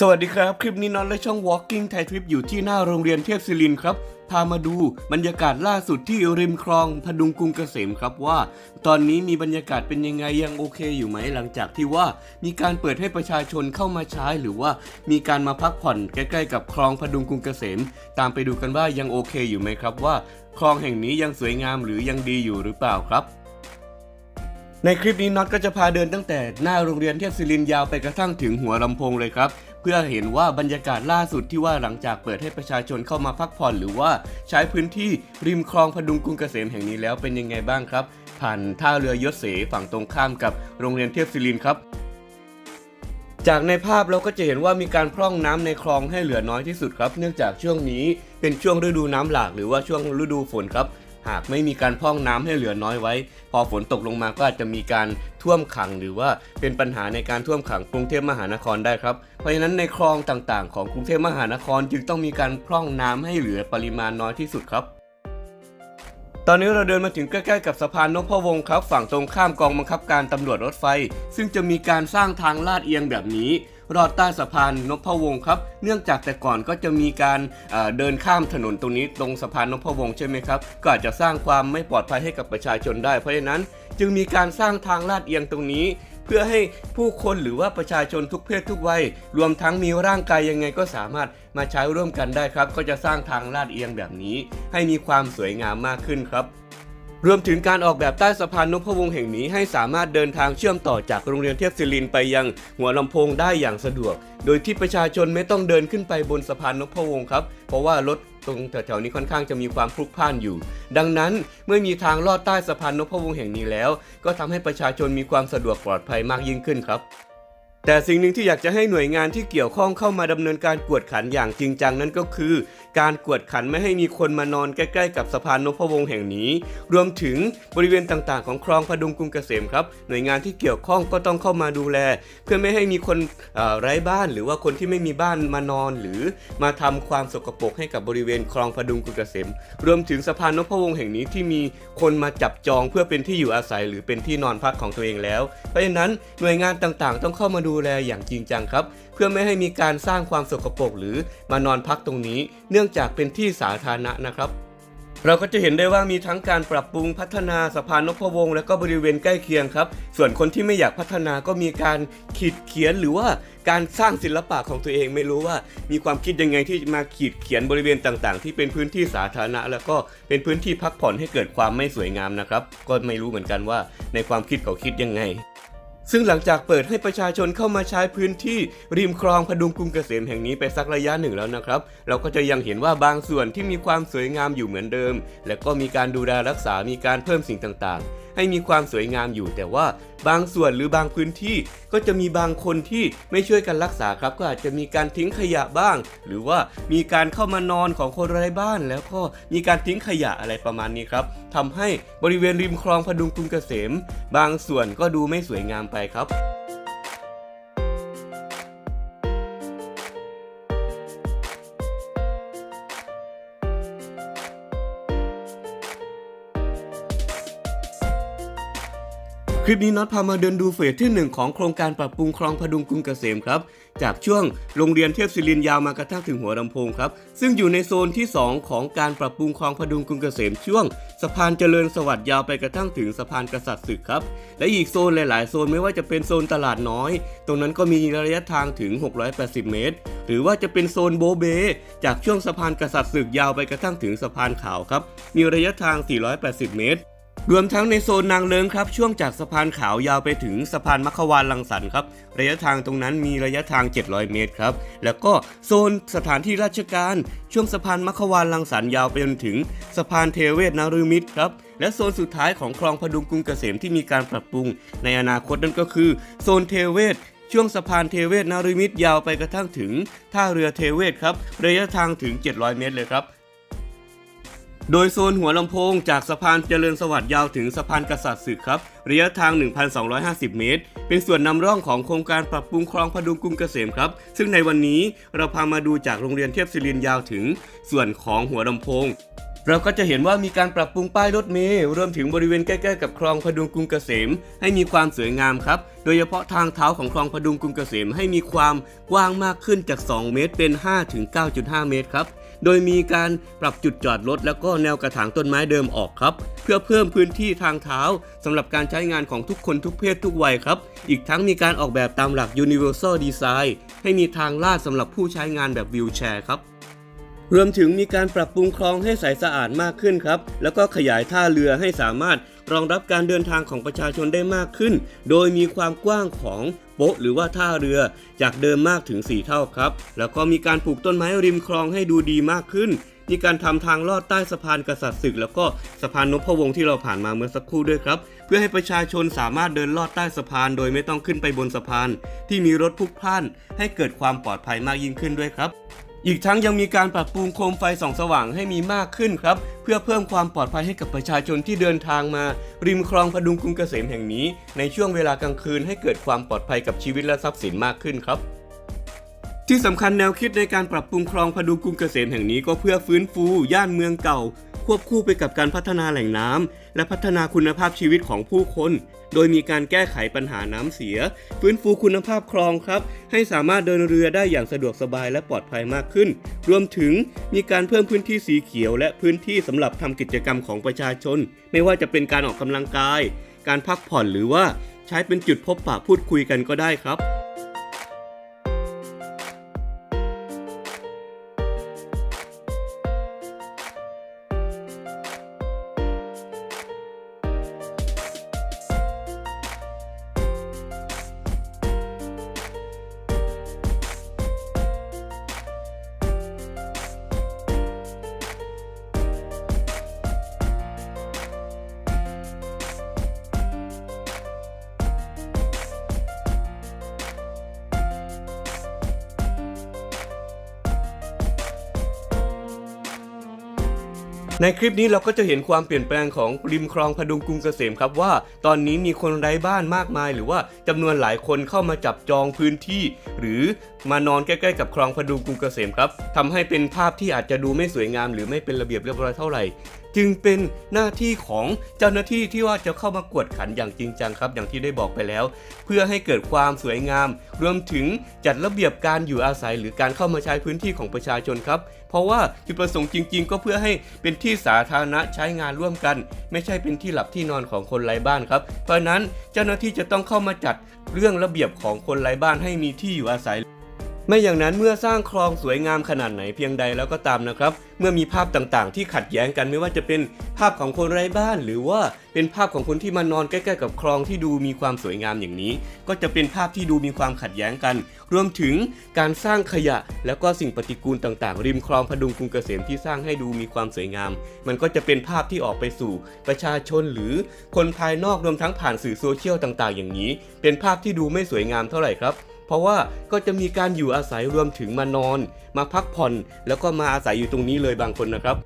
สวัสดีครับ คลิปนี้น็อตและช่อง Walking Thai Trip อยู่ที่หน้าโรงเรียนเทพศิรินครับ พามาดูบรรยากาศล่าสุดที่ริมคลองพดุงกรุงเกษมครับว่า ตอนนี้มีบรรยากาศเป็นยังไงยังโอเคอยู่ไหมหลังจากที่ว่ามีการเปิดให้ประชาชนเข้ามาใช้ หรือว่ามีการมาพักผ่อนใกล้ๆกับคลองพดุงกรุงเกษม ตามไปดูกันว่ายังโอเคอยู่ไหมครับว่า คลองแห่งนี้ยังสวยงามหรือยังดีอยู่หรือเปล่าครับในคลิปนี้น็อตก็จะพาเดินตั้งแต่หน้าโรงเรียนเทพศิรินยาวไปกระทั่งถึงหัวลำโพงเลยครับ พื่อเห็นว่าบรรยากาศล่าสุดที่ว่าหลังจากเปิดให้ประชาชนเข้ามาพักผ่อน หรือว่าใช้พื้นที่ริมคลองพดุงกรุงเกษมแห่งนี้แล้วเป็นยังไงบ้างครับ ผ่านท่าเรือยศเสฝั่งตรงข้ามกับโรงเรียนเทพศิรินครับจากในภาพเราก็จะเห็นว่ามีการพร่องน้ำในคลองให้เหลือน้อยที่สุดครับ เนื่องจากช่วงนี้เป็นช่วงฤดูน้ำหลากหรือว่าช่วงฤดูฝนครับ หากไม่มีการพร่องน้ำให้เหลือน้อยไว้ พอฝนตกลงมาก็อาจจะมีการท่วมขังหรือว่าเป็นปัญหาในการท่วมขังกรุงเทพมหานครได้ครับ เพราะฉะนั้นในคลองต่างๆ ของกรุงเทพมหานครจึงต้องมีการพร่องน้ำให้เหลือปริมาณน้อยที่สุดครับตอนนี้เราเดินมาถึงใกล้ๆกับสะพานนพวงครับ ฝั่งตรงข้ามกองบังคับการตำรวจรถไฟ ซึ่งจะมีการสร้างทางลาดเอียงแบบนี้ รอดใต้สะพานนพวงศ์ครับ เนื่องจากแต่ก่อนก็จะมีการเอ่อเดินข้ามถนนตรงนี้ตรงสะพานนพวงศ์ใช่ไหมครับ ก็อาจจะสร้างความไม่ปลอดภัยให้กับประชาชนได้ เพราะฉะนั้นจึงมีการสร้างทางลาดเอียงตรงนี้เพื่อให้ผู้คนหรือว่าประชาชนทุกเพศทุกวัย รวมทั้งมีร่างกายยังไงก็สามารถมาใช้ร่วมกันได้ครับ ก็จะสร้างทางลาดเอียงแบบนี้ ให้มีความสวยงามมากขึ้นครับ รวมถึงการออกแบบใต้สะพานนพวงศ์แห่งนี้ให้สามารถเดินทางเชื่อมต่อจากโรงเรียนเทพศิรินไปยังหัวลำโพงได้อย่างสะดวก โดยที่ประชาชนไม่ต้องเดินขึ้นไปบนสะพานนพวงศ์ครับ เพราะว่ารถตรงแถวๆนี้ค่อนข้างจะมีความพลุกพล่านอยู่ ดังนั้นเมื่อมีทางลอดใต้สะพานนพวงศ์แห่งนี้แล้ว ก็ทำให้ประชาชนมีความสะดวกปลอดภัยมากยิ่งขึ้นครับ แต่สิ่งหนึ่งที่อยากจะให้หน่วยงานที่เกี่ยวข้องเข้ามาดำเนินการกวดขันอย่างจริงจังนั่นก็คือ การกวดขันไม่ให้มีคนมานอนใกล้ ๆ กับสะพานนพวงศ์แห่งนี้ รวมถึงบริเวณต่างๆ ของคลองพดุงกรุงเกษมครับ หน่วยงานที่เกี่ยวข้องก็ต้องเข้ามาดูแล เพื่อไม่ให้มีคนไร้บ้านหรือว่าคนที่ไม่มีบ้านมานอน หรือมาทำความสกปรกให้กับบริเวณคลองพดุงกรุงเกษม รวมถึงสะพานนพวงศ์แห่งนี้ที่มีคนมาจับจองเพื่อเป็นที่อยู่อาศัย หรือเป็นที่นอนพักของตัวเองแล้ว เพราะฉะนั้นหน่วยงานต่างๆ ต้องเข้ามาดูแลอย่างจริงจังครับ เพื่อไม่ให้มีการสร้างความสกปรกหรือมานอนพักตรงนี้ เนื่องจากเป็นที่สาธารณะนะครับเราก็จะเห็นได้ว่ามีทั้งการปรับปรุงพัฒนาสะพานนพวงศ์และก็บริเวณใกล้เคียงครับ ส่วนคนที่ไม่อยากพัฒนาก็มีการขีดเขียนหรือว่าการสร้างศิลปะของตัวเองไม่รู้ว่า มีความคิดยังไงที่มาขีดเขียนบริเวณต่างๆ ที่เป็นพื้นที่สาธารณะ แล้วก็เป็นพื้นที่พักผ่อนให้เกิดความไม่สวยงามนะครับ ก็ไม่รู้เหมือนกันว่าในความคิดเขาคิดยังไง ซึ่งหลังจากเปิดให้ประชาชนเข้ามาใช้พื้นที่ริมคลองพดุงกรุงเกษมแห่งนี้ไปสักระยะหนึ่งแล้วนะครับ เราก็จะยังเห็นว่าบางส่วนที่มีความสวยงามอยู่เหมือนเดิม และก็มีการดูแลรักษามีการเพิ่มสิ่งต่างๆ ให้มีความสวยงามอยู่ แต่ว่าบางส่วนหรือบางพื้นที่ก็จะมีบางคนที่ไม่ช่วยกันรักษาครับ ก็อาจจะมีการทิ้งขยะบ้าง หรือว่ามีการเข้ามานอนของคนไร้บ้าน แล้วก็มีการทิ้งขยะอะไรประมาณนี้ครับทำให้บริเวณริมคลองพดุงกรุงเกษม บางส่วนก็ดูไม่สวยงามไปครับ คลิปนี้น็อตพามาเดินดูเฟสที่ 1 ของโครงการปรับปรุงคลองพดุงกรุงเกษมครับ จากช่วงโรงเรียนเทพศิรินทร์ยาวมากระทั่งถึงหัวลำโพงครับ ซึ่งอยู่ในโซนที่ 2 ของการปรับปรุงคลองพดุงกรุงเกษมช่วง สะพานเจริญสวัสดิ์ยาวไปกระทั่งถึงสะพานกษัตริย์ศึกครับ และอีกโซนหลาย ๆ โซนไม่ว่าจะเป็นโซนตลาดน้อย ตรงนั้นก็มีระยะทางถึง 680 เมตร หรือว่าจะเป็นโซนโบเบ จากช่วงสะพานกษัตริย์ศึกยาวไปกระทั่งถึงสะพานขาวครับ มีระยะทาง 480 เมตร รวมทั้งในโซนนางเลิงครับ ช่วงจากสะพานขาวยาวไปถึงสะพานมัคควานลังสรรค์ครับ ระยะทางตรงนั้นมีระยะทาง 700 เมตรครับ แล้วก็โซนสถานที่ราชการ ช่วงสะพานมัคควานลังสรรค์ยาวไปจนถึงสะพานเทเวศนารุมิตรครับและโซนสุดท้ายของคลองพดุงกรุงเกษมที่มีการปรับปรุง ในอนาคตนั่นก็คือ โซนเทเวศช่วงสะพานเทเวศนารุมิตรยาวไปกระทั่งถึงท่าเรือเทเวศครับ ระยะทางถึง 700 เมตรเลยครับ โดยโซนหัวลำโพงจากสะพานเจริญสวัสดิ์ยาวถึงสะพานกษัตริย์ศึกครับ ระยะทาง 1,250 เมตร เป็นส่วนนำร่องของโครงการปรับปรุงคลองพดุงกรุงเกษมครับ ซึ่งในวันนี้เราพามาดูจากโรงเรียนเทพศิรินยาวถึงส่วนของหัวลำโพง เราก็จะเห็นว่ามีการปรับปรุงป้ายรถเมล์รวมถึงบริเวณใกล้ๆกับคลองพดุงกรุงเกษม ให้มีความสวยงามครับ โดยเฉพาะทางเท้าของคลองพดุงกรุงเกษมให้มีความกว้างมากขึ้นจาก 2 เมตรเป็น5ถึง9.5 เมตรครับ โดยมีการปรับจุดจอดรถแล้วก็แนวกระถางต้นไม้เดิมออกครับ เพื่อเพิ่มพื้นที่ทางเท้าสำหรับการใช้งานของทุกคนทุกเพศทุกวัยครับ อีกทั้งมีการออกแบบตามหลัก Universal Design ให้มีทางลาดสำหรับผู้ใช้งานแบบวิวแชร์ครับ รวมถึงมีการปรับปรุงคลองให้ใสสะอาดมากขึ้นครับ แล้วก็ขยายท่าเรือให้สามารถรองรับการเดินทางของประชาชนได้มากขึ้น โดยมีความกว้างของโป๊ะหรือว่าท่าเรือจากเดิมมากถึง 4 เท่าครับ แล้วก็มีการปลูกต้นไม้ริมคลองให้ดูดีมากขึ้น มีการทำทางลอดใต้สะพานกษัตริย์ศึก แล้วก็สะพานนพวงศ์ที่เราผ่านมาเมื่อสักครู่ด้วยครับ เพื่อให้ประชาชนสามารถเดินลอดใต้สะพาน โดยไม่ต้องขึ้นไปบนสะพาน ที่มีรถพลุกพล่าน ให้เกิดความปลอดภัยมากยิ่งขึ้นด้วยครับ อีกทั้งยังมีการปรับปรุงโคมไฟส่องสว่างให้มีมากขึ้นครับ เพื่อเพิ่มความปลอดภัยให้กับประชาชนที่เดินทางมา ริมคลองพดุงกรุงเกษมแห่งนี้ ในช่วงเวลากลางคืนให้เกิดความปลอดภัยกับชีวิตและทรัพย์สินมากขึ้นครับที่สำคัญแนวคิดในการปรับปรุงคลองพดุงกรุงเกษมแห่งนี้ก็เพื่อฟื้นฟู ย่านเมืองเก่า ควบคู่ไปกับการพัฒนาแหล่งน้ำและพัฒนาคุณภาพชีวิตของผู้คน โดยมีการแก้ไขปัญหาน้ำเสีย ฟื้นฟูคุณภาพคลองครับ ให้สามารถเดินเรือได้อย่างสะดวกสบายและปลอดภัยมากขึ้น รวมถึงมีการเพิ่มพื้นที่สีเขียว และพื้นที่สำหรับทำกิจกรรมของประชาชน ไม่ว่าจะเป็นการออกกำลังกาย การพักผ่อนหรือว่าใช้เป็นจุดพบปะพูดคุยกันก็ได้ครับ ในคลิปนี้เราก็จะเห็นความเปลี่ยนแปลงของริมคลองพดุงกรุงเกษมครับว่า ตอนนี้มีคนไร้บ้านมากมาย หรือว่าจำนวนหลายคนเข้ามาจับจองพื้นที่ หรือมานอนใกล้ๆกับคลองพดุงกรุงเกษมครับทำให้เป็นภาพที่อาจจะดูไม่สวยงาม หรือไม่เป็นระเบียบเรียบร้อยเท่าไหร่จึงเป็นหน้าที่ของเจ้าหน้าที่ที่ว่าจะเข้ามากวดขันอย่างจริงจังครับ อย่างที่ได้บอกไปแล้ว เพื่อให้เกิดความสวยงาม รวมถึงจัดระเบียบการอยู่อาศัยหรือการเข้ามาใช้พื้นที่ของประชาชนครับ เพราะว่าจุดประสงค์จริง ๆ ก็เพื่อให้เป็นที่สาธารณะใช้งานร่วมกัน ไม่ใช่เป็นที่หลับที่นอนของคนไร้บ้านครับ เพราะนั้นเจ้าหน้าที่จะต้องเข้ามาจัดเรื่องระเบียบของคนไร้บ้านให้มีที่อยู่อาศัย ไม่อย่างนั้นเมื่อสร้างคลองสวยงามขนาดไหนเพียงใดแล้วก็ตามนะครับ เมื่อมีภาพต่างๆ ที่ขัดแย้งกันไม่ว่าจะเป็นภาพของคนไร้บ้าน หรือว่าเป็นภาพของคนที่มานอนใกล้ๆกับคลองที่ดูมีความสวยงามอย่างนี้ ก็จะเป็นภาพที่ดูมีความขัดแย้งกัน รวมถึงการสร้างขยะ แล้วก็สิ่งปฏิกูลต่างๆ ริมคลองพดุงกรุงเกษมที่สร้างให้ดูมีความสวยงาม มันก็จะเป็นภาพที่ออกไปสู่ประชาชนหรือคนภายนอกรวมทั้งผ่านสื่อโซเชียลต่างๆ อย่างนี้ เป็นภาพที่ดูไม่สวยงามเท่าไหร่ครับ เพราะว่าก็จะมีการอยู่อาศัยรวมถึงมานอน มาพักผ่อน แล้วก็มาอาศัยอยู่ตรงนี้เลยบางคนนะครับ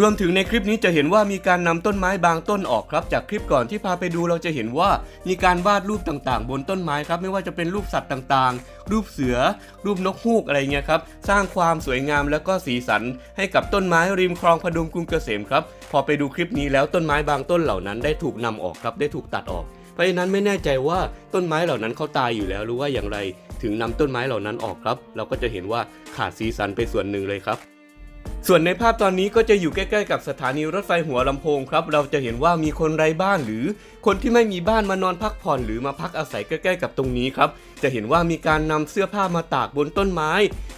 รวมถึงในคลิปนี้จะเห็นว่ามีการนำต้นไม้บางต้นออกครับ จากคลิปก่อนที่พาไปดูเราจะเห็นว่ามีการวาดรูปต่างๆ บนต้นไม้ครับ ไม่ว่าจะเป็นรูปสัตว์ต่างๆ รูปเสือ รูปนกฮูกอะไรเงี้ยครับสร้างความสวยงามแล้วก็สีสัน ให้กับต้นไม้ริมคลองพดุงกรุงเกษมครับพอไปดูคลิปนี้แล้วต้นไม้บางต้นเหล่านั้นได้ถูกนำออกครับได้ถูกตัดออก เพราะฉะนั้นไม่แน่ใจว่าต้นไม้เหล่านั้นเขาตายอยู่แล้วหรือว่าอย่างไร ถึงนำต้นไม้เหล่านั้นออกครับ เราก็จะเห็นว่าขาดสีสันไปส่วนหนึ่งเลยครับ ส่วนในภาพตอนนี้ก็จะอยู่ใกล้ๆกับสถานีรถไฟหัวลำโพงครับ เราจะเห็นว่ามีคนไร้บ้านหรือคนที่ไม่มีบ้านมานอนพักผ่อนหรือมาพักอาศัยใกล้ ๆ กับตรงนี้ครับ จะเห็นว่ามีการนำเสื้อผ้ามาตากบนต้นไม้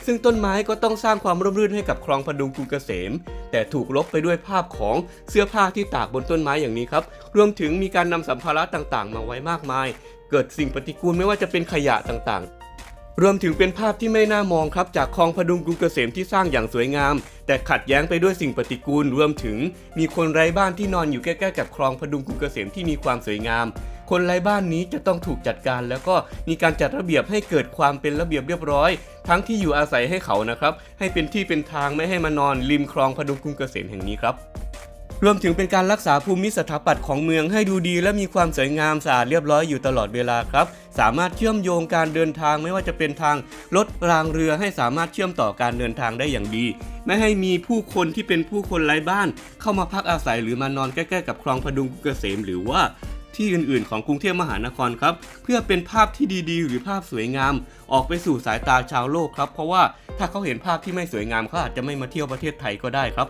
ซึ่งต้นไม้ก็ต้องสร้างความร่มรื่นให้กับคลองพดุงกรุงเกษม แต่ถูกลบไปด้วยภาพของเสื้อผ้าที่ตากบนต้นไม้อย่างนี้ครับ รวมถึงมีการนำสัมภาระต่างๆ มาไว้มากมาย เกิดสิ่งปฏิกูลไม่ว่าจะเป็นขยะต่างๆ รวมถึงเป็นภาพที่ไม่น่ามองครับจากคลองพดุงกรุงเกษมที่สร้างอย่างสวยงาม แต่ขัดแย้งไปด้วยสิ่งปฏิกูล รวมถึง มีคนไร้บ้านที่นอนอยู่ใกล้ๆกับคลองพดุงกรุงเกษมที่มีความสวยงาม คนไร้บ้านนี้จะต้องถูกจัดการ แล้วก็มีการจัดระเบียบให้เกิดความเป็นระเบียบเรียบร้อย ทั้งที่อยู่อาศัยให้เขานะครับให้เป็นที่เป็นทางไม่ให้มานอนริมคลองพดุงกรุงเกษมแห่งนี้ครับ รวมถึงเป็นการรักษาภูมิสถาปัตย์ของเมืองให้ดูดี และมีความสวยงามสะอาดเรียบร้อยอยู่ตลอดเวลาครับ สามารถเชื่อมโยงการเดินทางไม่ว่าจะเป็นทางรถรางเรือให้สามารถเชื่อมต่อการเดินทางได้อย่างดี ไม่ให้มีผู้คนที่เป็นผู้คนไร้บ้าน เข้ามาพักอาศัยหรือมานอนใกล้ๆกับคลองพดุงเกษมหรือว่าที่อื่นๆ ของกรุงเทพมหานครครับ เพื่อเป็นภาพที่ดีๆ หรือภาพสวยงาม ออกไปสู่สายตาชาวโลกครับ เพราะว่าถ้าเขาเห็นภาพที่ไม่สวยงามเขาอาจจะไม่มาเที่ยวประเทศไทยก็ได้ครับ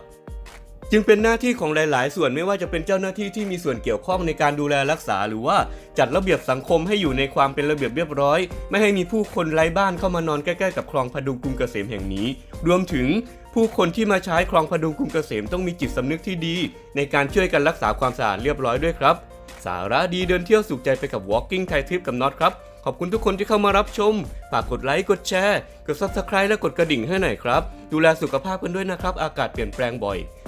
จึงเป็นหน้าที่ของหลาย ๆ ส่วนไม่ว่าจะเป็นเจ้าหน้าที่ที่มีส่วนเกี่ยวข้องในการดูแลรักษา หรือว่าจัดระเบียบสังคมให้อยู่ในความเป็นระเบียบเรียบร้อย ไม่ให้มีผู้คนไร้บ้านเข้ามานอนใกล้ ๆ กับคลองพดุงกรุงเกษมแห่งนี้ รวมถึงผู้คนที่มาใช้คลองพดุงกรุงเกษมต้องมีจิตสำนึกที่ดี ในการช่วยกันรักษาความสะอาดเรียบร้อยด้วยครับ สาระดีเดินเที่ยวสุขใจไปกับ Walking Thai Trip กับน็อตครับ ขอบคุณทุกคนที่เข้ามารับชม ฝากกดไลค์ กดแชร์ กด Subscribe และกดกระดิ่งให้หน่อยครับ ดูแลสุขภาพกันด้วยนะครับ อากาศเปลี่ยนแปลงบ่อย